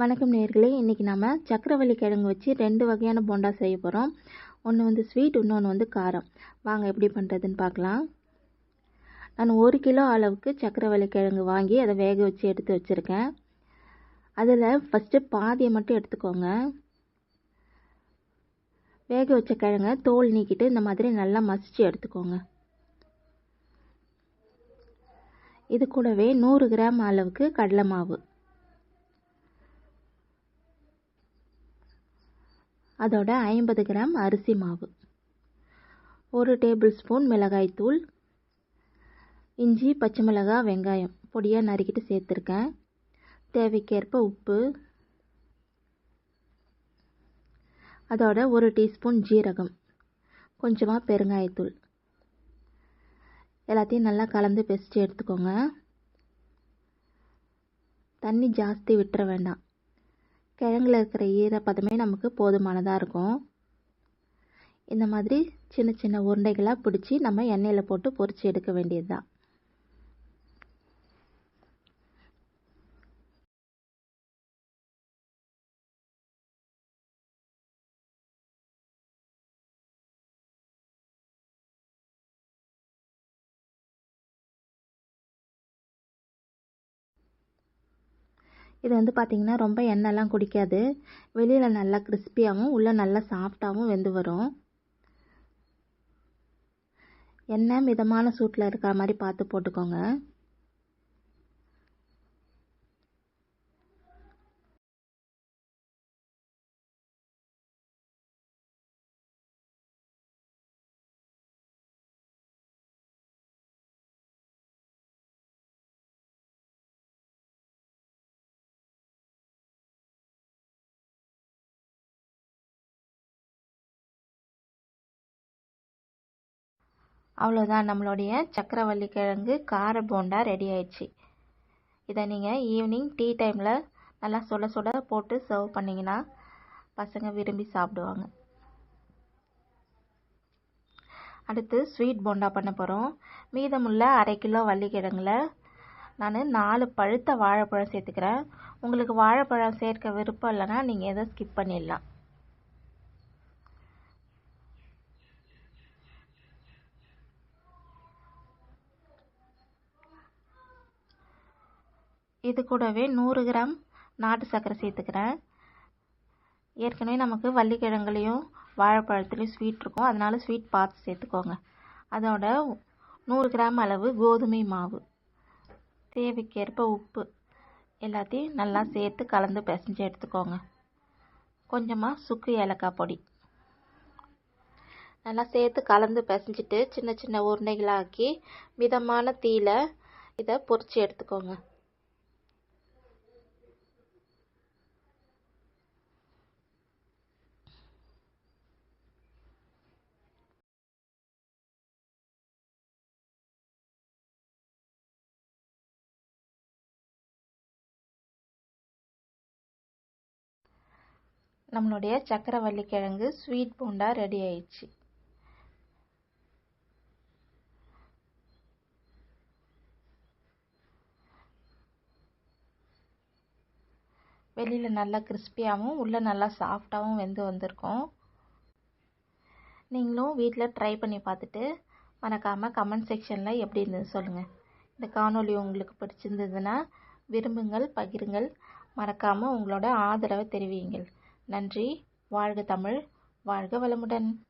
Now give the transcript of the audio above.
வணக்கம் நேர்களே. இன்றைக்கி நம்ம சக்கரவள்ளி கிழங்கு வச்சு ரெண்டு வகையான போண்டா செய்ய போகிறோம் ஒன்று வந்து ஸ்வீட் இன்னொன்று வந்து காரம். வாங்க எப்படி பண்ணுறதுன்னு பார்க்கலாம். நான் ஒரு கிலோ அளவுக்கு சக்கரவள்ளி கிழங்கு வாங்கி அதை வேக வச்சு எடுத்து வச்சுருக்கேன். அதில் ஃபஸ்ட்டு பாதியை மட்டும் எடுத்துக்கோங்க. வேக வச்ச கிழங்க தோல் நீக்கிட்டு இந்த மாதிரி நல்லா மசிச்சு எடுத்துக்கோங்க. இது கூடவே நூறு கிராம் அளவுக்கு கடலை மாவு. அதோட ஐம்பது கிராம் அரிசி மாவு. ஒரு டேபிள் ஸ்பூன் மிளகாய்த்தூள் இஞ்சி பச்சை மிளகாய் வெங்காயம் பொடியாக நறுக்கிட்டு சேர்த்துருக்கேன். தேவைக்கேற்ப உப்பு. அதோட ஒரு டீஸ்பூன் ஜீரகம். கொஞ்சமாக பெருங்காயத்தூள் எல்லாத்தையும் நல்லா கலந்து பெசிட்டு எடுத்துக்கோங்க. தண்ணி ஜாஸ்தி விட்டுற வேண்டாம். கிழங்குல இருக்கிற ஈரப்பதமே நமக்கு போதுமானதாக இருக்கும். இந்த மாதிரி சின்ன சின்ன உருண்டைகளாக பிடிச்சி நம்ம எண்ணெயில் போட்டு பொரித்து எடுக்க வேண்டியது தான் இது வந்து பார்த்திங்கன்னா ரொம்ப எண்ணெய்லாம் குடிக்காது. வெளியில் நல்லா கிறிஸ்பியாகவும் உள்ளே நல்லா சாஃப்டாகவும் வெந்து வரும். எண்ணெய் மிதமான சூட்டில் இருக்கிற மாதிரி பார்த்து போட்டுக்கோங்க. அவ்வளோதான் நம்மளுடைய சக்கரவள்ளி கிழங்கு கார போண்டா ரெடி ஆயிடுச்சு. இதை நீங்கள் ஈவினிங் டீ டைமில் நல்லா சுட சுட போட்டு சர்வ் பண்ணிங்கன்னா பசங்க விரும்பி சாப்பிடுவாங்க. அடுத்து ஸ்வீட் போண்டா பண்ண போகிறோம் மீதமுள்ள அரை கிலோ வள்ளிக்கிழங்குல நான் நாலு பழுத்த வாழைப்பழம் சேர்த்துக்கிறேன். உங்களுக்கு வாழைப்பழம் சேர்க்க விருப்பம் இல்லைன்னா நீங்கள் எதை ஸ்கிப் பண்ணிடலாம். இது கூடவே நூறு கிராம் நாட்டு சர்க்கரை சேர்த்துக்கிறேன். ஏற்கனவே நமக்கு வள்ளிக்கிழங்குலேயும் வாழைப்பழத்துலேயும் ஸ்வீட் இருக்கும். அதனால் ஸ்வீட் பார்த்து சேர்த்துக்கோங்க. அதோட நூறு கிராம் அளவு கோதுமை மாவு. தேவைக்கேற்ப உப்பு. எல்லாத்தையும் நல்லா சேர்த்து கலந்து பிசைஞ்சு எடுத்துக்கோங்க. கொஞ்சமாக சுக்கு ஏலக்காய் பொடி. நல்லா சேர்த்து கலந்து பிசைஞ்சிட்டு சின்ன சின்ன உருண்டைகளாக்கி மிதமான தீயில் இதை பொரித்து எடுத்துக்கோங்க. நம்மளுடைய சக்கரவள்ளி கிழங்கு ஸ்வீட் போண்டா ரெடி ஆயிடுச்சு. வெளியில் நல்லா கிறிஸ்பியாகவும் உள்ளே நல்லா சாஃப்டாகவும் வெந்து வந்திருக்கும். நீங்களும் வீட்டில் ட்ரை பண்ணி பார்த்துட்டு மறக்காமல் கமெண்ட் செக்ஷனில் எப்படி இருந்தது சொல்லுங்கள் இந்த காணொலி உங்களுக்கு பிடிச்சிருந்ததுன்னா விரும்புங்கள் பகிருங்கள். மறக்காமல் உங்களோட ஆதரவை தெரிவியுங்கள். நன்றி. வாழ்க தமிழ். வாழ்க வளமுடன்.